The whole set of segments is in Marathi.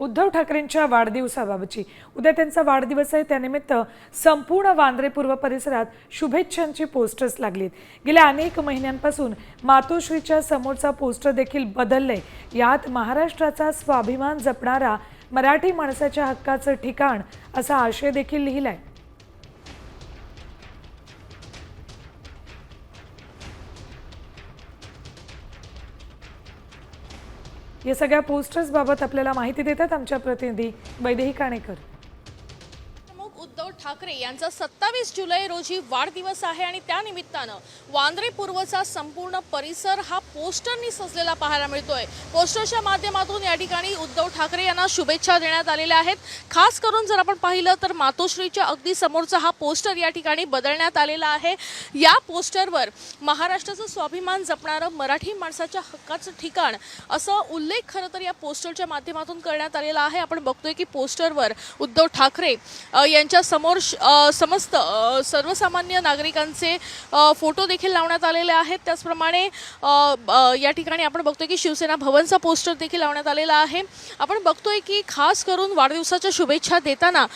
उद्धव ठाकरेंच्या वाढदिवसाबाबतची. उद्या त्यांचा वाढदिवस आहे त्यानिमित्त संपूर्ण वांद्रे पूर्व परिसरात शुभेच्छांची पोस्टर्स लागलीत. गेल्या अनेक महिन्यांपासून मातोश्रीच्या समोरचा पोस्टर देखील बदललंय. यात महाराष्ट्राचा स्वाभिमान जपणारा मराठी माणसाच्या हक्काचं ठिकाण असा आशय देखील लिहिलाय. या सगळ्या पोस्टर्स बाबत आपल्याला माहिती देतात आमच्या प्रतिनिधी वैदेही काणेकर. उद्धव ठाकरे यांचा सत्तावीस जुलै रोजी वाढदिवस आहे आणि त्यानिमित्तानं वांद्रे पूर्वचा संपूर्ण परिसर हा पोस्टरनी सजलेला पाहायला मिळतोय. पोस्टरच्या माध्यमातून या ठिकाणी उद्धव ठाकरे यांना शुभेच्छा देण्यात आलेल्या आहेत. खास करून जर आपण पाहिलं तर मातोश्रीच्या अगदी समोरचा हा पोस्टर या ठिकाणी बदलण्यात आलेला आहे. या पोस्टरवर महाराष्ट्राचं स्वाभिमान जपणारं मराठी माणसाच्या हक्काचं ठिकाण असं उल्लेख खरं तर या पोस्टरच्या माध्यमातून करण्यात आलेला आहे. आपण बघतोय की पोस्टरवर उद्धव ठाकरे अ, त्यांच्यासमोर श- समस्त सर्वसामान्य नागरिकांचे फोटो देखील लावण्यात आलेले आहेत. त्याचप्रमाणे या ठिकाणी आपण बघतोय की शिवसेना भवनचा पोस्टर देखील लावण्यात आलेला आहे. आपण बघतोय की खास करून वाढदिवसाच्या शुभेच्छा देताना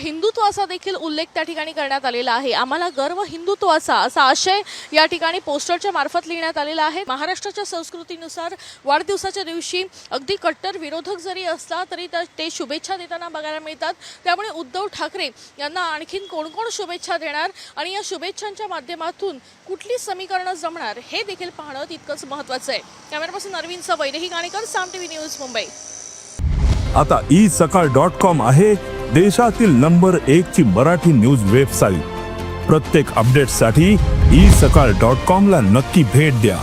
हिंदुत्वाचा देखील उल्लेख त्या ठिकाणी करण्यात आलेला आहे. आम्हाला गर्व हिंदुत्वाचा असा आशय या ठिकाणी पोस्टरच्या मार्फत लिहिण्यात आलेला आहे. महाराष्ट्राच्या संस्कृतीनुसार वाढदिवसाच्या दिवशी अगदी कट्टर विरोधक जरी असला तरी ते शुभेच्छा देताना बघायला मिळतात. त्यामुळे उद्धव ठाकरे यांना आणखीन कोण कोण शुभेच्छा देणार आणि या शुभेच्छांच्या माध्यमातून कुठली समीकरणं जमणार हे देखील पाहणं तितकंच महत्त्वाचं आहे. कॅमेरापासून अरविंद वैदेही गाणेकर साम टीव्ही न्यूज मुंबई. आता ई सकाळ डॉट कॉम आहे देशातील नंबर एक ची मराठी न्यूज वेबसाईट. प्रत्येक अपडेटसाठी ई सकाळ डॉट कॉम ला नक्की भेट द्या.